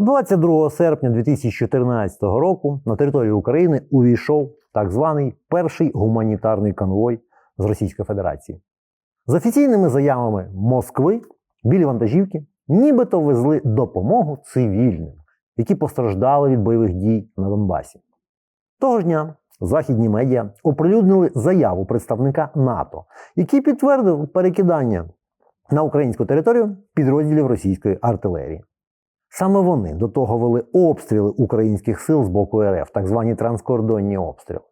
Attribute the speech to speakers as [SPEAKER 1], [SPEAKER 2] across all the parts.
[SPEAKER 1] 22 серпня 2014 року на територію України увійшов так званий перший гуманітарний конвой з Російської Федерації. З офіційними заявами Москви білі вантажівки нібито везли допомогу цивільним, які постраждали від бойових дій на Донбасі. Того ж дня західні медіа оприлюднили заяву представника НАТО, який підтвердив перекидання на українську територію підрозділів російської артилерії. Саме вони до того вели обстріли українських сил з боку РФ, так звані транскордонні обстріли.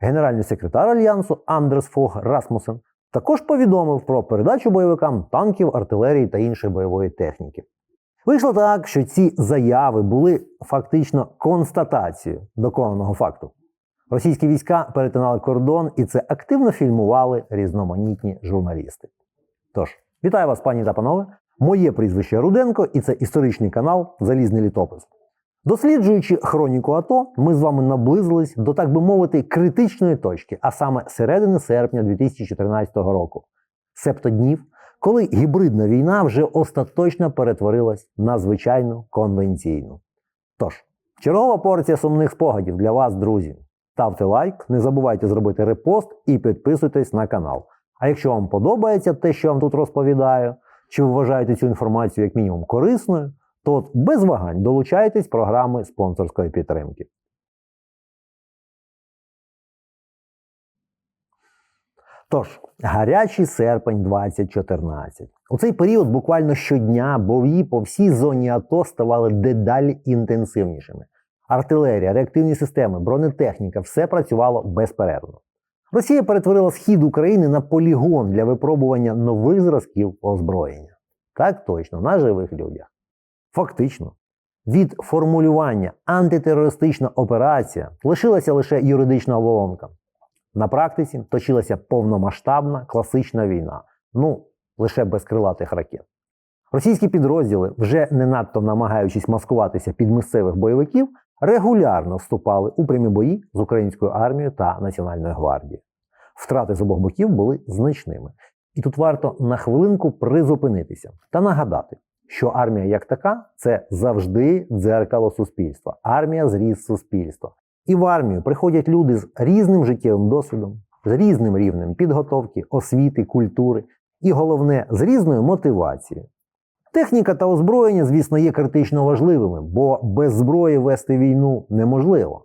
[SPEAKER 1] Генеральний секретар альянсу Андрес Фог Расмусен також повідомив про передачу бойовикам танків, артилерії та іншої бойової техніки. Вийшло так, що ці заяви були фактично констатацією доконаного факту. Російські війська перетинали кордон, і це активно фільмували різноманітні журналісти. Тож, вітаю вас, пані та панове! Моє прізвище Руденко, і це історичний канал Залізний літопис. Досліджуючи хроніку АТО, ми з вами наблизились до, так би мовити, критичної точки, а саме середини серпня 2014 року, себто днів, коли гібридна війна вже остаточно перетворилась на звичайну конвенційну. Тож, чергова порція сумних спогадів для вас, друзі. Ставте лайк, не забувайте зробити репост і підписуйтесь на канал. А якщо вам подобається те, що я вам тут розповідаю, чи ви вважаєте цю інформацію як мінімум корисною, то без вагань долучайтесь програми спонсорської підтримки. Тож, гарячий серпень 2014. У цей період буквально щодня бої по всій зоні АТО ставали дедалі інтенсивнішими. Артилерія, реактивні системи, бронетехніка все працювало безперервно. Росія перетворила схід України на полігон для випробування нових зразків озброєння. Так точно, на живих людях. Фактично, від формулювання антитерористична операція лишилася лише юридична оболонка. На практиці точилася повномасштабна класична війна, ну лише без крилатих ракет. Російські підрозділи, вже не надто намагаючись маскуватися під місцевих бойовиків, регулярно вступали у прямі бої з українською армією та Національною гвардією. Втрати з обох боків були значними. І тут варто на хвилинку призупинитися та нагадати, що армія як така це завжди дзеркало суспільства, армія зріз суспільства. І в армію приходять люди з різним життєвим досвідом, з різним рівнем підготовки, освіти, культури і головне з різною мотивацією. Техніка та озброєння, звісно, є критично важливими, бо без зброї вести війну неможливо.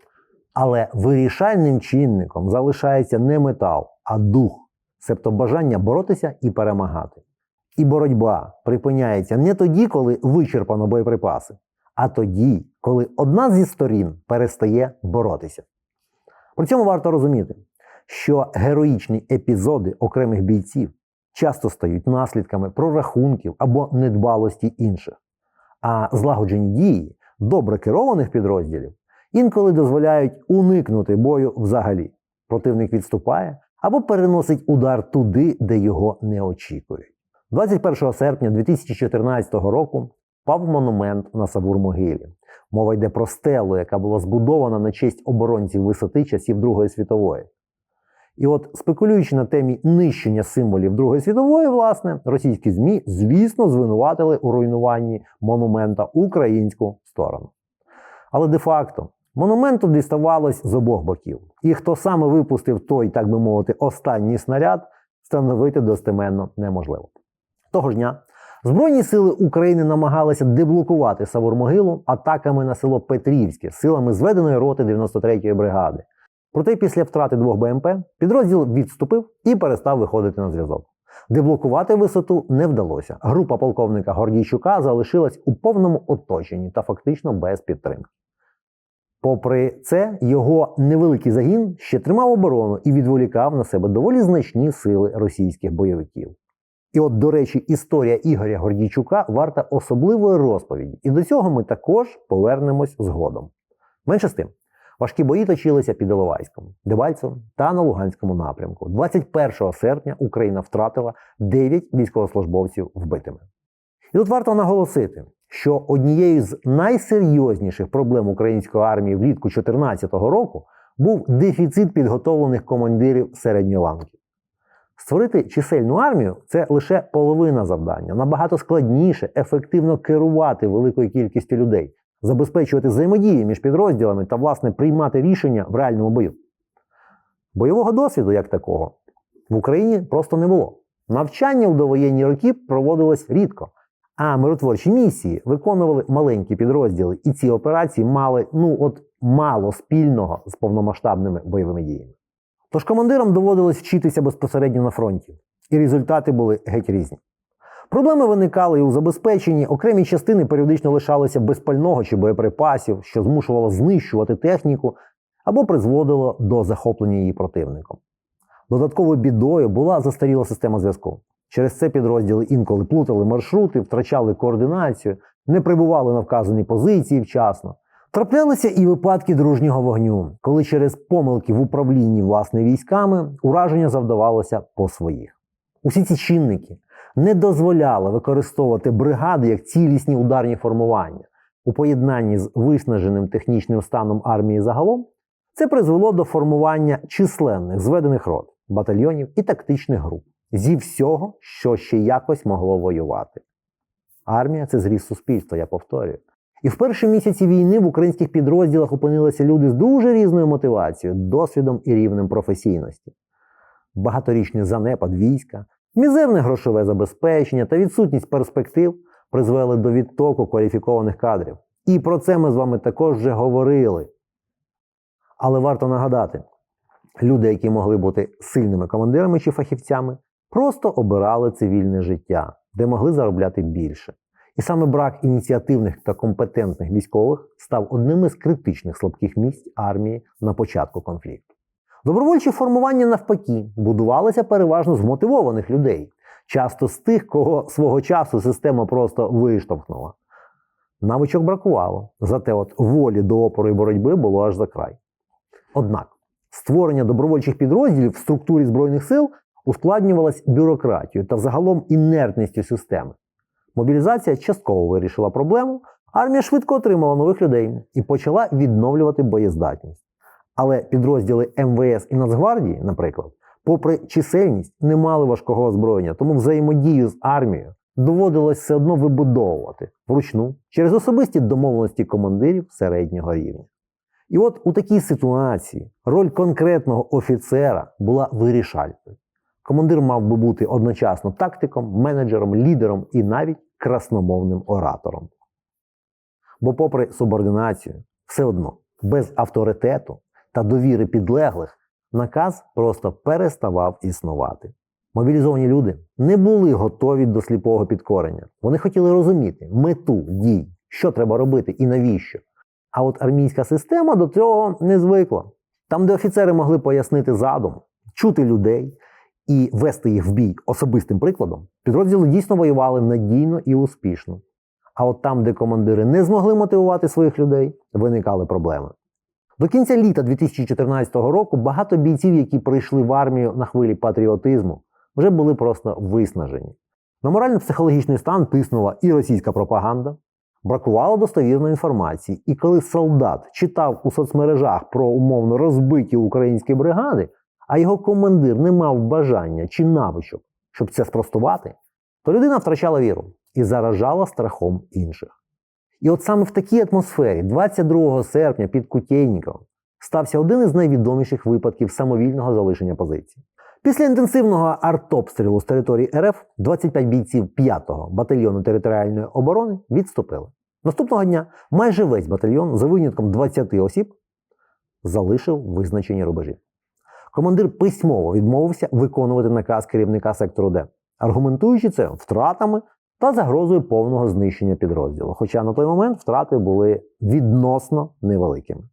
[SPEAKER 1] Але вирішальним чинником залишається не метал, а дух, себто бажання боротися і перемагати. І боротьба припиняється не тоді, коли вичерпано боєприпаси, а тоді, коли одна зі сторін перестає боротися. При цьому варто розуміти, що героїчні епізоди окремих бійців часто стають наслідками прорахунків або недбалості інших. А злагоджені дії добре керованих підрозділів інколи дозволяють уникнути бою взагалі. Противник відступає або переносить удар туди, де його не очікують. 21 серпня 2014 року впав монумент на Савур-Могилі. Мова йде про стелу, яка була збудована на честь оборонців висоти часів Другої світової. І от спекулюючи на темі нищення символів Другої світової, власне, російські ЗМІ, звісно, звинуватили у руйнуванні монумента українську сторону. Але де-факто монументу діставалось з обох боків. І хто саме випустив той, так би мовити, останній снаряд, встановити достеменно неможливо. Того ж дня Збройні сили України намагалися деблокувати Савур-Могилу атаками на село Петрівське силами зведеної роти 93-ї бригади. Проте після втрати двох БМП підрозділ відступив і перестав виходити на зв'язок. Деблокувати висоту не вдалося. Група полковника Гордійчука залишилась у повному оточенні та фактично без підтримки. Попри це, його невеликий загін ще тримав оборону і відволікав на себе доволі значні сили російських бойовиків. І от, до речі, історія Ігоря Гордійчука варта особливої розповіді, і до цього ми також повернемось згодом. Менше з тим, важкі бої точилися під Іловайськом, Дебальцевом та на Луганському напрямку. 21 серпня Україна втратила 9 військовослужбовців вбитими. І тут варто наголосити, що однією з найсерйозніших проблем української армії влітку 2014 року був дефіцит підготовлених командирів середньої ланки. Створити чисельну армію це лише половина завдання. Набагато складніше ефективно керувати великою кількістю людей, забезпечувати взаємодію між підрозділами та, власне, приймати рішення в реальному бою. Бойового досвіду, як такого, в Україні просто не було. Навчання у довоєнні роки проводилось рідко, а миротворчі місії виконували маленькі підрозділи, і ці операції мали ну от мало спільного з повномасштабними бойовими діями. Тож командирам доводилось вчитися безпосередньо на фронті, і результати були геть різні. Проблеми виникали і у забезпеченні, окремі частини періодично лишалися без пального чи боєприпасів, що змушувало знищувати техніку або призводило до захоплення її противником. Додатковою бідою була застаріла система зв'язку. Через це підрозділи інколи плутали маршрути, втрачали координацію, не прибували на вказані позиції вчасно. Траплялися і випадки дружнього вогню, коли через помилки в управлінні власне військами ураження завдавалося по своїх. Усі ці чинники не дозволяли використовувати бригади як цілісні ударні формування. У поєднанні з виснаженим технічним станом армії загалом це призвело до формування численних зведених рот, батальйонів і тактичних груп зі всього, що ще якось могло воювати. Армія це зріз суспільства, я повторюю. І в перші місяці війни в українських підрозділах опинилися люди з дуже різною мотивацією, досвідом і рівнем професійності. Багаторічний занепад війська, мізерне грошове забезпечення та відсутність перспектив призвели до відтоку кваліфікованих кадрів. І про це ми з вами також вже говорили. Але варто нагадати, люди, які могли бути сильними командирами чи фахівцями, просто обирали цивільне життя, де могли заробляти більше. І саме брак ініціативних та компетентних військових став одним із критичних слабких місць армії на початку конфлікту. Добровольчі формування, навпаки, будувалися переважно з мотивованих людей, часто з тих, кого свого часу система просто виштовхнула. Навичок бракувало, зате от волі до опору і боротьби було аж за край. Однак створення добровольчих підрозділів в структурі Збройних сил ускладнювалось бюрократією та взагалом інертністю системи. Мобілізація частково вирішила проблему, армія швидко отримала нових людей і почала відновлювати боєздатність. Але підрозділи МВС і Нацгвардії, наприклад, попри чисельність, не мали важкого озброєння, тому взаємодію з армією доводилось все одно вибудовувати вручну через особисті домовленості командирів середнього рівня. І от у такій ситуації роль конкретного офіцера була вирішальною. Командир мав би бути одночасно тактиком, менеджером, лідером і навіть красномовним оратором. Бо, попри субординацію, все одно без авторитету та довіри підлеглих наказ просто переставав існувати. Мобілізовані люди не були готові до сліпого підкорення. Вони хотіли розуміти мету дій, що треба робити і навіщо. А от армійська система до цього не звикла. Там, де офіцери могли пояснити задум, чути людей і вести їх в бій особистим прикладом, підрозділи дійсно воювали надійно і успішно. А от там, де командири не змогли мотивувати своїх людей, виникали проблеми. До кінця літа 2014 року багато бійців, які прийшли в армію на хвилі патріотизму, вже були просто виснажені. На морально-психологічний стан тиснула і російська пропаганда, бракувало достовірної інформації. І коли солдат читав у соцмережах про умовно розбиті українські бригади, а його командир не мав бажання чи навичок, щоб це спростувати, то людина втрачала віру і заражала страхом інших. І от саме в такій атмосфері, 22 серпня під Кутєйніковом, стався один із найвідоміших випадків самовільного залишення позиції. Після інтенсивного артобстрілу з території РФ 25 бійців 5-го батальйону територіальної оборони відступили. Наступного дня майже весь батальйон, за винятком 20 осіб, залишив визначені рубежі. Командир письмово відмовився виконувати наказ керівника сектору Д, аргументуючи це втратами та загрозою повного знищення підрозділу. Хоча на той момент втрати були відносно невеликими.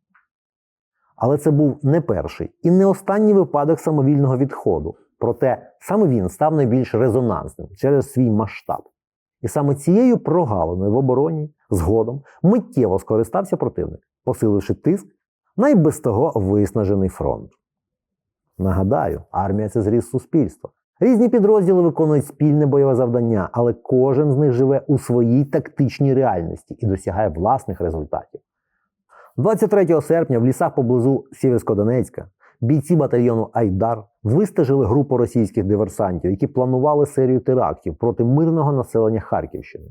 [SPEAKER 1] Але це був не перший і не останній випадок самовільного відходу. Проте саме він став найбільш резонансним через свій масштаб. І саме цією прогалиною в обороні згодом миттєво скористався противник, посиливши тиск на й без того виснажений фронт. Нагадаю, армія це зріз суспільства. Різні підрозділи виконують спільне бойове завдання, але кожен з них живе у своїй тактичній реальності і досягає власних результатів. 23 серпня в лісах поблизу Сєвєрсько-Донецька бійці батальйону Айдар вистежили групу російських диверсантів, які планували серію терактів проти мирного населення Харківщини.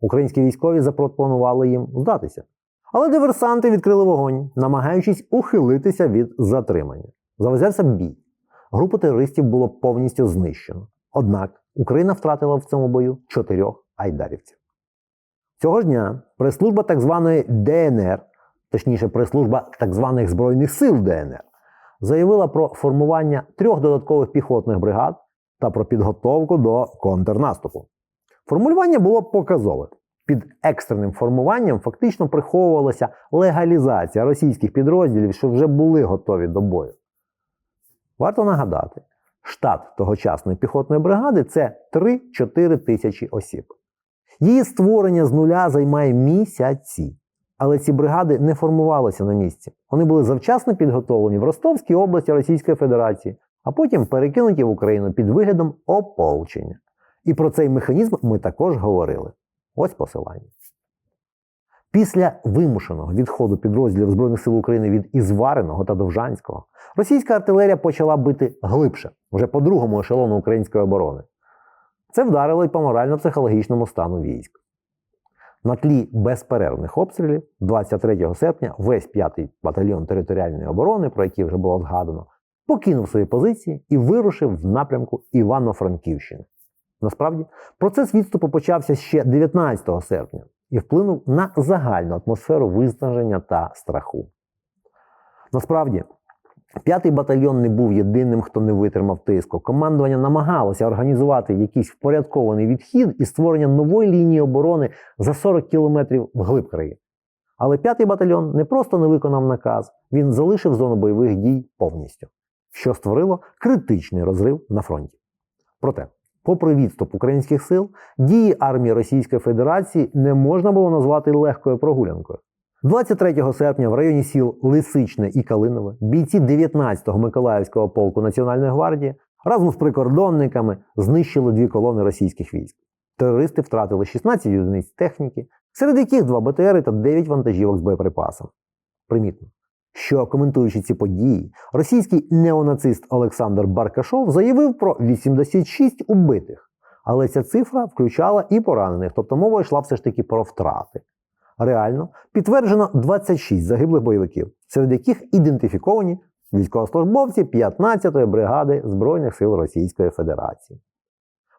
[SPEAKER 1] Українські військові запропонували їм здатися. Але диверсанти відкрили вогонь, намагаючись ухилитися від затримання. Завезявся бій. Групу терористів було повністю знищено. Однак Україна втратила в цьому бою чотирьох айдарівців. Цього ж дня прес-служба так званої ДНР, точніше, прес-служба так званих Збройних сил ДНР, заявила про формування трьох додаткових піхотних бригад та про підготовку до контрнаступу. Формулювання було показове. Під екстреним формуванням фактично приховувалася легалізація російських підрозділів, що вже були готові до бою. Варто нагадати, штат тогочасної піхотної бригади це 3-4 тисячі осіб. Її створення з нуля займає місяці. Але ці бригади не формувалися на місці. Вони були завчасно підготовлені в Ростовській області Російської Федерації, а потім перекинуті в Україну під виглядом ополчення. І про цей механізм ми також говорили. Ось посилання. Після вимушеного відходу підрозділів Збройних сил України від Ізвареного та Довжанського російська артилерія почала бити глибше, вже по другому ешелону української оборони. Це вдарило й по морально-психологічному стану військ. На тлі безперервних обстрілів 23 серпня весь 5-й батальйон територіальної оборони, про який вже було згадано, покинув свої позиції і вирушив в напрямку Івано-Франківщини. Насправді, процес відступу почався ще 19 серпня і вплинув на загальну атмосферу виснаження та страху. Насправді, П'ятий батальйон не був єдиним, хто не витримав тиску. Командування намагалося організувати якийсь впорядкований відхід і створення нової лінії оборони за 40 кілометрів вглиб країни. Але п'ятий батальйон не просто не виконав наказ, він залишив зону бойових дій повністю, що створило критичний розрив на фронті. Проте, попри відступ українських сил, дії армії Російської Федерації не можна було назвати легкою прогулянкою. 23 серпня в районі сіл Лисичне і Калинове бійці 19-го Миколаївського полку Національної гвардії разом з прикордонниками знищили дві колони російських військ. Терористи втратили 16 одиниць техніки, серед яких два БТРи та 9 вантажівок з боєприпасами. Примітно, що коментуючи ці події, російський неонацист Олександр Баркашов заявив про 86 убитих. Але ця цифра включала і поранених, тобто мова йшла все ж таки про втрати. Реально підтверджено 26 загиблих бойовиків, серед яких ідентифіковані військовослужбовці 15-ї бригади Збройних сил Російської Федерації.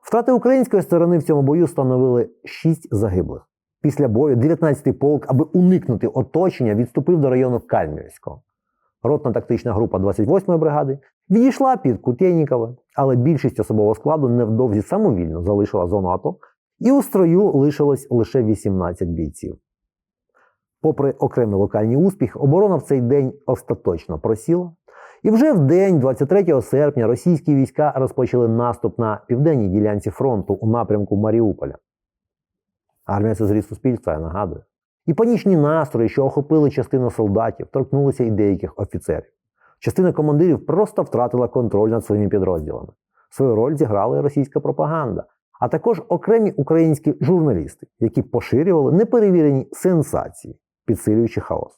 [SPEAKER 1] Втрати української сторони в цьому бою становили 6 загиблих. Після бою 19-й полк, аби уникнути оточення, відступив до району Кальмівського. Ротна тактична група 28-ї бригади відійшла під Кутєйнікове, але більшість особового складу невдовзі самовільно залишила зону АТО, і у строю лишилось лише 18 бійців. Попри окремі локальні успіхи, оборона в цей день остаточно просіла. І вже в день, 23 серпня, російські війська розпочали наступ на південній ділянці фронту у напрямку Маріуполя. Армія це зріз суспільства, я нагадую. І панічні настрої, що охопили частину солдатів, торкнулися і деяких офіцерів. Частина командирів просто втратила контроль над своїми підрозділами. Свою роль зіграла і російська пропаганда, а також окремі українські журналісти, які поширювали неперевірені сенсації підсилюючи хаос.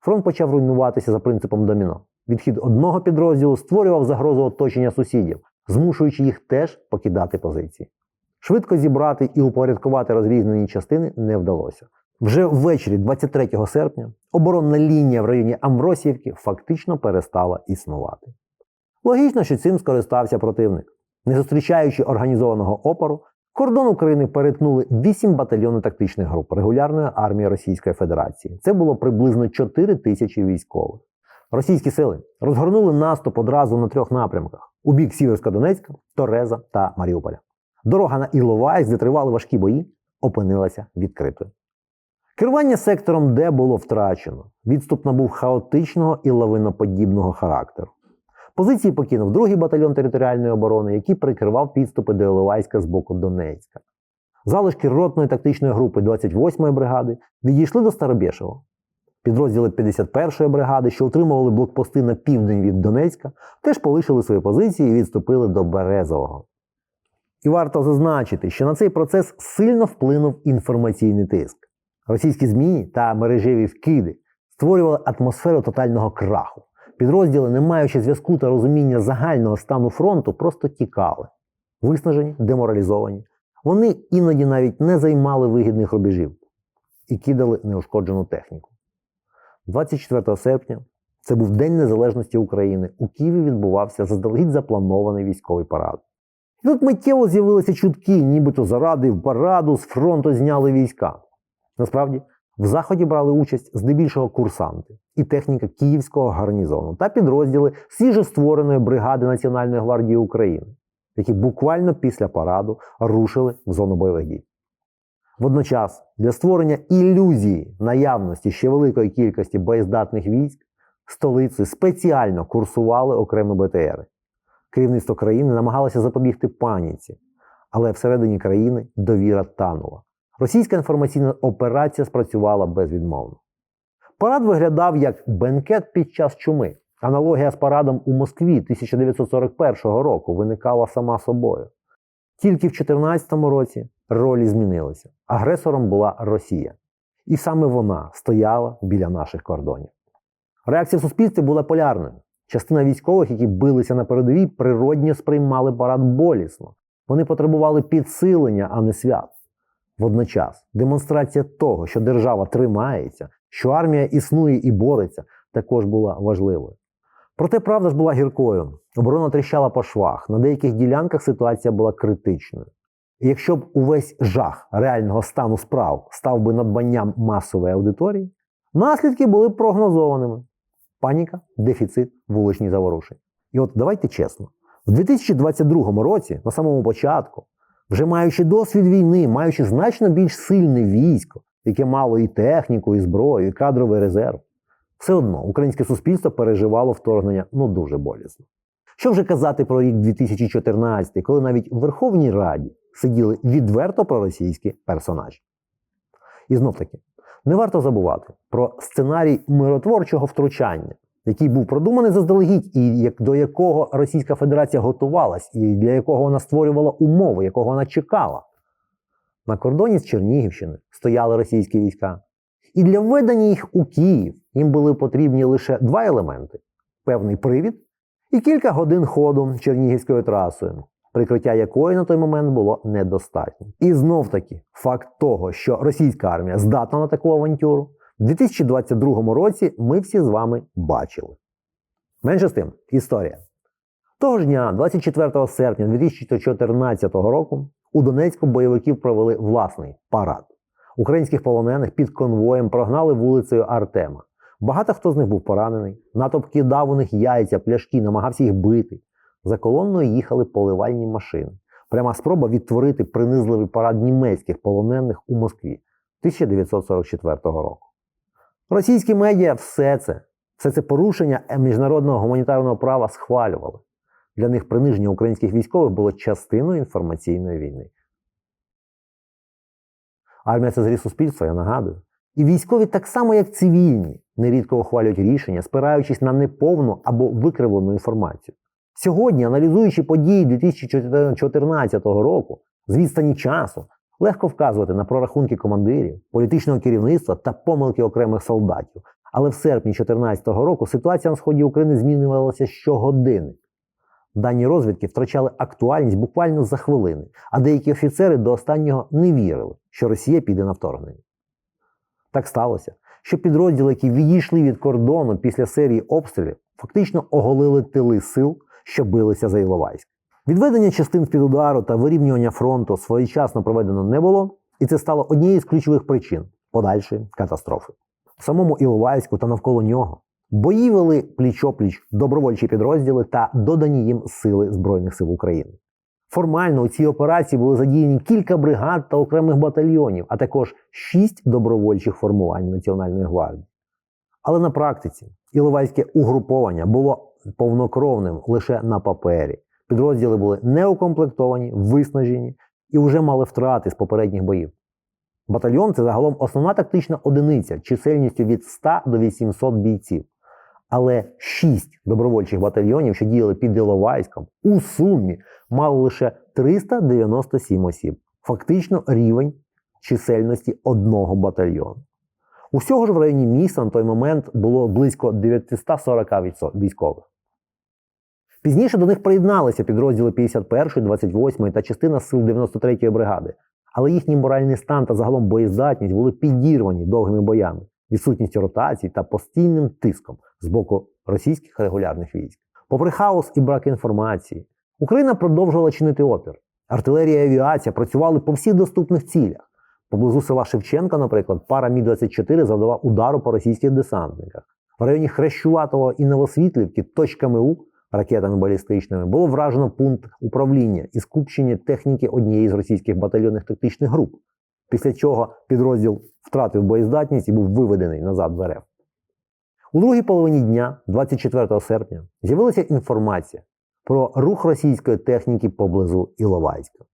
[SPEAKER 1] Фронт почав руйнуватися за принципом доміно. Відхід одного підрозділу створював загрозу оточення сусідів, змушуючи їх теж покидати позиції. Швидко зібрати і упорядкувати розрізнені частини не вдалося. Вже ввечері, 23 серпня, оборонна лінія в районі Амвросіївки фактично перестала існувати. Логічно, що цим скористався противник. Не зустрічаючи організованого опору, Кордон України перетнули 8 батальйонів тактичних груп регулярної армії Російської Федерації. Це було приблизно 4 тисячі військових. Російські сили розгорнули наступ одразу на трьох напрямках: у бік Сіверсько-Донецька, Тореза та Маріуполя. Дорога на Іловайськ, де тривали важкі бої, опинилася відкритою. Керування сектором Д було втрачено. Відступ набув хаотичного і лавиноподібного характеру. Позиції покинув другий батальйон територіальної оборони, який прикривав підступи до Іловайська з боку Донецька. Залишки ротної тактичної групи 28-ї бригади відійшли до Старобєшева. Підрозділи 51-ї бригади, що утримували блокпости на південь від Донецька, теж полишили свої позиції і відступили до Березового. І варто зазначити, що на цей процес сильно вплинув інформаційний тиск. Російські ЗМІ та мережеві вкиди створювали атмосферу тотального краху. Підрозділи, не маючи зв'язку та розуміння загального стану фронту, просто тікали. Виснажені, деморалізовані. Вони іноді навіть не займали вигідних рубежів і кидали неушкоджену техніку. 24 серпня це був День Незалежності України. У Києві відбувався заздалегідь запланований військовий парад. І тут миттєво з'явилися чутки, нібито заради в параду з фронту зняли війська. Насправді, в заході брали участь здебільшого курсанти і техніка Київського гарнізону та підрозділи свіжоствореної бригади Національної гвардії України, які буквально після параду рушили в зону бойових дій. Водночас, для створення ілюзії наявності ще великої кількості боєздатних військ, столицею спеціально курсували окремі БТРи. Керівництво країни намагалося запобігти паніці, але всередині країни довіра танула. Російська інформаційна операція спрацювала безвідмовно. Парад виглядав як бенкет під час чуми. Аналогія з парадом у Москві 1941 року виникала сама собою. Тільки в 2014 році ролі змінилися. Агресором була Росія. І саме вона стояла біля наших кордонів. Реакція в суспільстві була полярною. Частина військових, які билися на передовій, природньо сприймали парад болісно. Вони потребували підсилення, а не свят. Водночас, демонстрація того, що держава тримається, що армія існує і бореться, також була важливою. Проте правда ж була гіркою. Оборона тріщала по швах. На деяких ділянках ситуація була критичною. І якщо б увесь жах реального стану справ став би надбанням масової аудиторії, наслідки були б прогнозованими: паніка, дефіцит, вуличні заворушення. І от давайте чесно, в 2022 році, на самому початку, вже маючи досвід війни, маючи значно більш сильне військо, яке мало і техніку, і зброю, і кадровий резерв, все одно українське суспільство переживало вторгнення ну дуже болісно. Що вже казати про рік 2014, коли навіть в Верховній Раді сиділи відверто проросійські персонажі. І знов таки, не варто забувати про сценарій миротворчого втручання, який був продуманий заздалегідь, і як, до якого Російська Федерація готувалась, і для якого вона створювала умови, якого вона чекала. На кордоні з Чернігівщини стояли російські війська. І для введення їх у Київ їм були потрібні лише два елементи: певний привід і кілька годин ходу Чернігівською трасою, прикриття якої на той момент було недостатньо. І знов таки факт того, що російська армія здатна на таку авантюру, в 2022 році ми всі з вами бачили. Менше з тим, історія. Того ж дня, 24 серпня 2014 року, у Донецьку бойовиків провели власний парад. Українських полонених під конвоєм прогнали вулицею Артема. Багато хто з них був поранений, натовп кидав у них яйця, пляшки, намагався їх бити. За колонною їхали поливальні машини. Пряма спроба відтворити принизливий парад німецьких полонених у Москві 1944 року. Російські медіа все це, все це порушення міжнародного гуманітарного права схвалювали. Для них приниження українських військових було частиною інформаційної війни. Армія це зріз суспільства, я нагадую. І військові, так само як цивільні, нерідко ухвалюють рішення, спираючись на неповну або викривлену інформацію. Сьогодні, аналізуючи події 2014 року з відстані часу, легко вказувати на прорахунки командирів, політичного керівництва та помилки окремих солдатів. Але в серпні 2014 року ситуація на сході України змінювалася щогодини. Дані розвідки втрачали актуальність буквально за хвилини, а деякі офіцери до останнього не вірили, що Росія піде на вторгнення. Так сталося, що підрозділи, які відійшли від кордону після серії обстрілів, фактично оголили тили сил, що билися за Іловайськ. Відведення частин з-під удару та вирівнювання фронту своєчасно проведено не було, і це стало однією з ключових причин подальшої катастрофи. В самому Іловайську та навколо нього бої вели пліч-опліч добровольчі підрозділи та додані їм сили Збройних сил України. Формально у цій операції були задіяні кілька бригад та окремих батальйонів, а також шість добровольчих формувань Національної гвардії. Але на практиці Іловайське угруповання було повнокровним лише на папері. Підрозділи були неукомплектовані, виснажені і вже мали втрати з попередніх боїв. Батальйон це загалом основна тактична одиниця чисельністю від 100 до 800 бійців. Але шість добровольчих батальйонів, що діяли під Іловайськом, у сумі мали лише 397 осіб. Фактично рівень чисельності одного батальйону. Усього ж в районі міста на той момент було близько 940 військових. Пізніше до них приєдналися підрозділи 51-ї, 28-ї та частина сил 93-ї бригади, але їхній моральний стан та загалом боєздатність були підірвані довгими боями, відсутністю ротацій та постійним тиском з боку російських регулярних військ. Попри хаос і брак інформації, Україна продовжувала чинити опір. Артилерія і авіація працювали по всіх доступних цілях. Поблизу села Шевченка, наприклад, пара Мі-24 завдала удару по російських десантниках. В районі Хрещуватого і Новосвітлівки точками У ракетами балістичними було вражено пункт управління і скупчення техніки однієї з російських батальйонних тактичних груп, після чого підрозділ втратив боєздатність і був виведений назад в РФ. У другій половині дня, 24 серпня, з'явилася інформація про рух російської техніки поблизу Іловайська.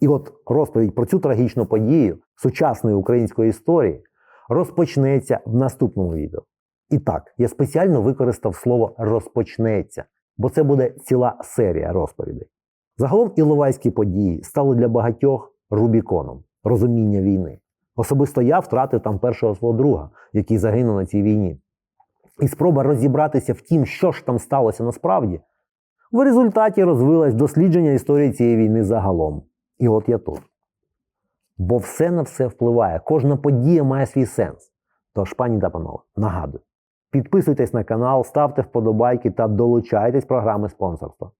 [SPEAKER 1] І от розповідь про цю трагічну подію сучасної української історії розпочнеться в наступному відео. І так, я спеціально використав слово розпочнеться, бо це буде ціла серія розповідей. Загалом іловайські події стали для багатьох Рубіконом розуміння війни. Особисто я втратив там першого свого друга, який загинув на цій війні. І спроба розібратися в тім, що ж там сталося насправді, в результаті розвилось дослідження історії цієї війни загалом. І от я тут. Бо все на все впливає, кожна подія має свій сенс. Тож, пані та панове, нагадую, підписуйтесь на канал, ставте вподобайки та долучайтесь програми спонсорства.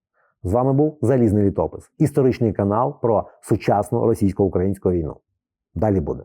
[SPEAKER 1] З вами був Залізний літопис, історичний канал про сучасну російсько-українську війну. Далі буде.